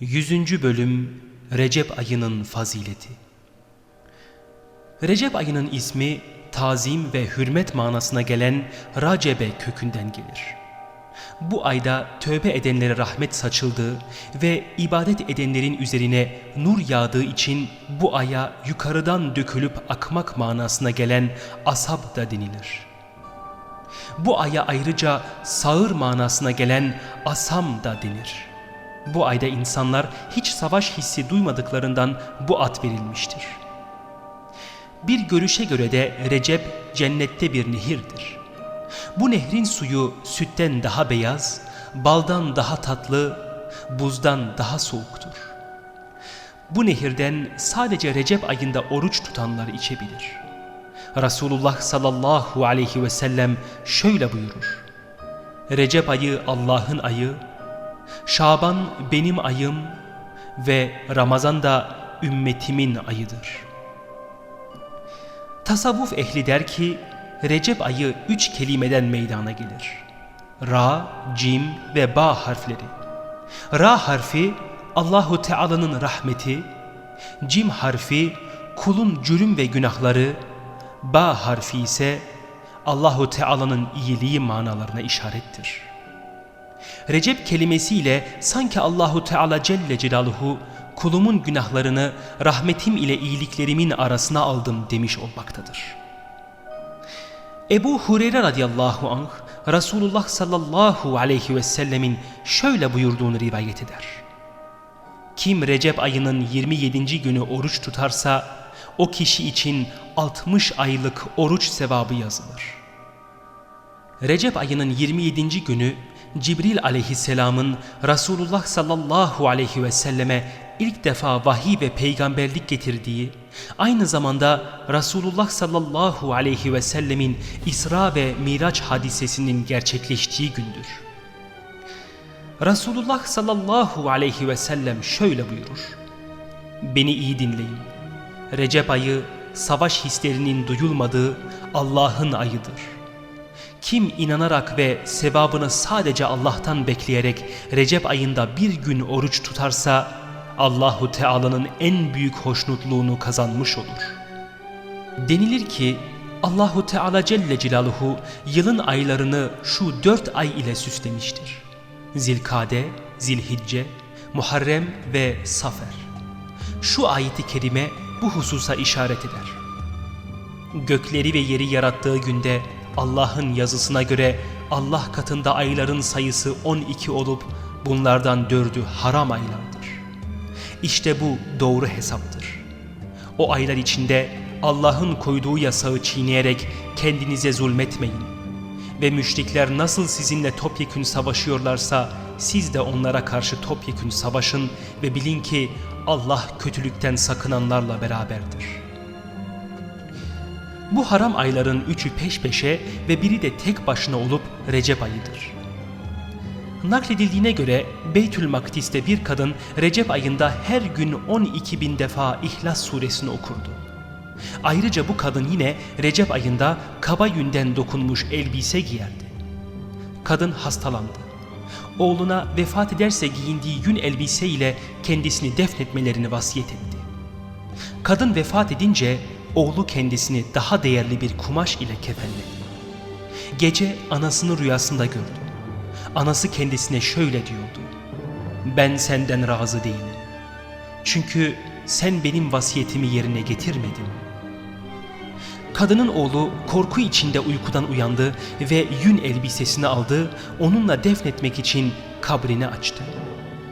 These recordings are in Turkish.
100. Bölüm Recep ayının fazileti Recep ayının ismi tazim ve hürmet manasına gelen Racebe kökünden gelir. Bu ayda tövbe edenlere rahmet saçıldığı ve ibadet edenlerin üzerine nur yağdığı için bu aya yukarıdan dökülüp akmak manasına gelen asab da denilir. Bu aya ayrıca sağır manasına gelen asam da denir. Bu ayda insanlar hiç savaş hissi duymadıklarından bu ad verilmiştir. Bir görüşe göre de Recep cennette bir nehirdir. Bu nehrin suyu sütten daha beyaz, baldan daha tatlı, buzdan daha soğuktur. Bu nehirden sadece Recep ayında oruç tutanlar içebilir. Resulullah sallallahu aleyhi ve sellem şöyle buyurur. Recep ayı Allah'ın ayı, Şaban benim ayım ve Ramazan da ümmetimin ayıdır. Tasavvuf ehli der ki Recep ayı üç kelimeden meydana gelir. Ra, Cim ve Ba harfleri. Ra harfi Allahu Teala'nın rahmeti, Cim harfi kulun cürüm ve günahları, Ba harfi ise Allahu Teala'nın iyiliği manalarına işarettir. Recep kelimesiyle sanki Allahu Teala Celle Celaluhu kulumun günahlarını rahmetim ile iyiliklerimin arasına aldım demiş olmaktadır. Ebu Hureyre radıyallahu anh Resulullah sallallahu aleyhi ve sellemin şöyle buyurduğunu rivayet eder. Kim Recep ayının 27. günü oruç tutarsa o kişi için 60 aylık oruç sevabı yazılır. Recep ayının 27. günü Cibril aleyhisselamın Resulullah sallallahu aleyhi ve selleme ilk defa vahiy ve peygamberlik getirdiği, aynı zamanda Resulullah sallallahu aleyhi ve sellemin İsra ve Miraç hadisesinin gerçekleştiği gündür. Resulullah sallallahu aleyhi ve sellem şöyle buyurur. Beni iyi dinleyin. Recep ayı savaş hislerinin duyulmadığı Allah'ın ayıdır. Kim inanarak ve sevabını sadece Allah'tan bekleyerek Recep ayında bir gün oruç tutarsa Allahu Teala'nın en büyük hoşnutluğunu kazanmış olur. Denilir ki Allahu Teala Celle Celaluhu yılın aylarını şu dört ay ile süslemiştir. Zilkade, Zilhicce, Muharrem ve Safer. Şu ayeti kerime bu hususa işaret eder. Gökleri ve yeri yarattığı günde Allah'ın yazısına göre Allah katında ayların sayısı 12 olup bunlardan dördü haram aylardır. İşte bu doğru hesaptır. O aylar içinde Allah'ın koyduğu yasağı çiğneyerek kendinize zulmetmeyin. Ve müşrikler nasıl sizinle topyekün savaşıyorlarsa siz de onlara karşı topyekün savaşın ve bilin ki Allah kötülükten sakınanlarla beraberdir.'' Bu haram ayların üçü peş peşe ve biri de tek başına olup Recep ayıdır. Nakledildiğine göre Beytül Makdis'te bir kadın Recep ayında her gün 12 bin defa İhlas suresini okurdu. Ayrıca bu kadın yine Recep ayında kaba yünden dokunmuş elbise giyerdi. Kadın hastalandı. Oğluna vefat ederse giyindiği yün elbise ile kendisini defnetmelerini vasiyet etti. Kadın vefat edince oğlu kendisini daha değerli bir kumaş ile kefenledi. Gece anasını rüyasında gördü. Anası kendisine şöyle diyordu. Ben senden razı değilim. Çünkü sen benim vasiyetimi yerine getirmedin. Kadının oğlu korku içinde uykudan uyandı ve yün elbisesini aldı, onunla defnetmek için kabrini açtı.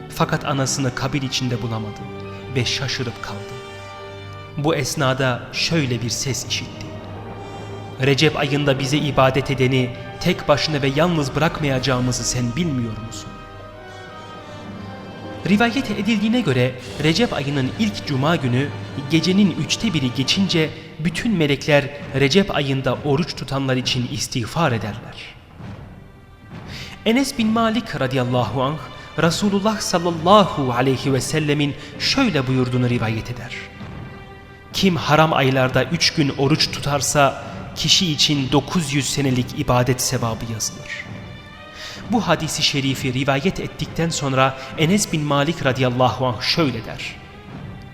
Fakat anasını kabir içinde bulamadı ve şaşırıp kaldı. Bu esnada şöyle bir ses işitti. Recep ayında bize ibadet edeni tek başına ve yalnız bırakmayacağımızı sen bilmiyor musun? Rivayet edildiğine göre Recep ayının ilk cuma günü gecenin üçte biri geçince bütün melekler Recep ayında oruç tutanlar için istiğfar ederler. Enes bin Malik radıyallahu anh Resulullah sallallahu aleyhi ve sellemin şöyle buyurduğunu rivayet eder. Kim haram aylarda üç gün oruç tutarsa kişi için 900 senelik ibadet sevabı yazılır. Bu hadisi şerifi rivayet ettikten sonra Enes bin Malik radıyallahu anh şöyle der.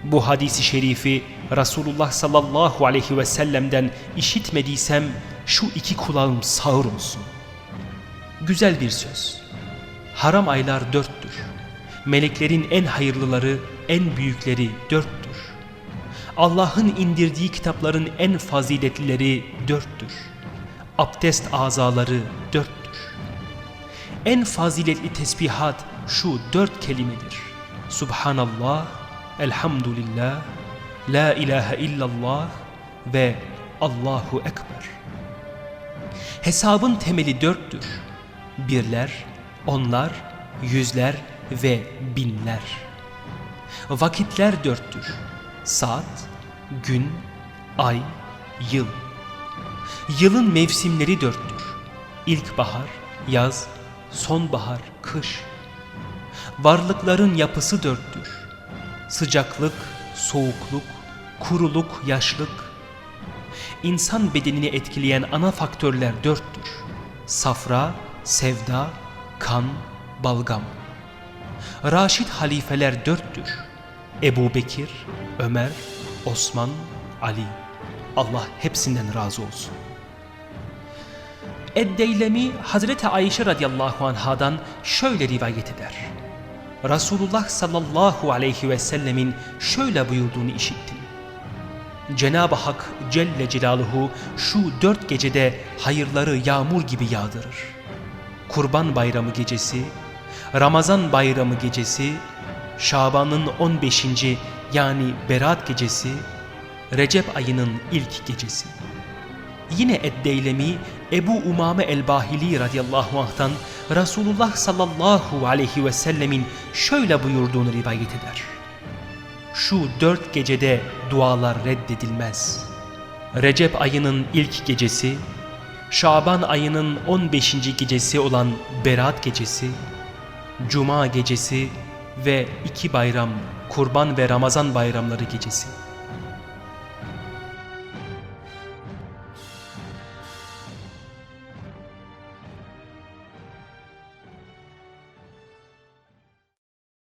Bu hadisi şerifi Resulullah sallallahu aleyhi ve sellem'den işitmediysem şu iki kulağım sağır olsun. Güzel bir söz. Haram aylar dörttür. Meleklerin en hayırlıları, en büyükleri dörttür. Allah'ın indirdiği kitapların en faziletlileri dörttür. Abdest azaları dörttür. En faziletli tesbihat şu dört kelimedir. Subhanallah, Elhamdülillah, La ilahe illallah ve Allahu Ekber. Hesabın temeli dörttür. Birler, onlar, yüzler ve binler. Vakitler dörttür. Saat, gün, ay, yıl. Yılın mevsimleri dörttür. İlkbahar, yaz, sonbahar, kış. Varlıkların yapısı dörttür. Sıcaklık, soğukluk, kuruluk, yaşlık. İnsan bedenini etkileyen ana faktörler dörttür. Safra, sevda, kan, balgam. Raşid halifeler dörttür. Ebu Bekir, Ömer, Osman, Ali. Allah hepsinden razı olsun. Eddeylemi Hazreti Ayşe radıyallahu anhadan şöyle rivayet eder. Resulullah sallallahu aleyhi ve sellemin şöyle buyurduğunu işittim. Cenab-ı Hak Celle Celaluhu şu dört gecede hayırları yağmur gibi yağdırır. Kurban Bayramı gecesi, Ramazan Bayramı gecesi, Şaban'ın 15. yani Berat gecesi, Recep ayının ilk gecesi. Yine Eddeylemi Ebu Umame el-Bahili radıyallahu anh'tan Resulullah sallallahu aleyhi ve sellemin şöyle buyurduğunu rivayet eder. Şu dört gecede dualar reddedilmez. Recep ayının ilk gecesi, Şaban ayının 15. gecesi olan Berat gecesi, Cuma gecesi ve iki bayram, Kurban ve Ramazan bayramları gecesi.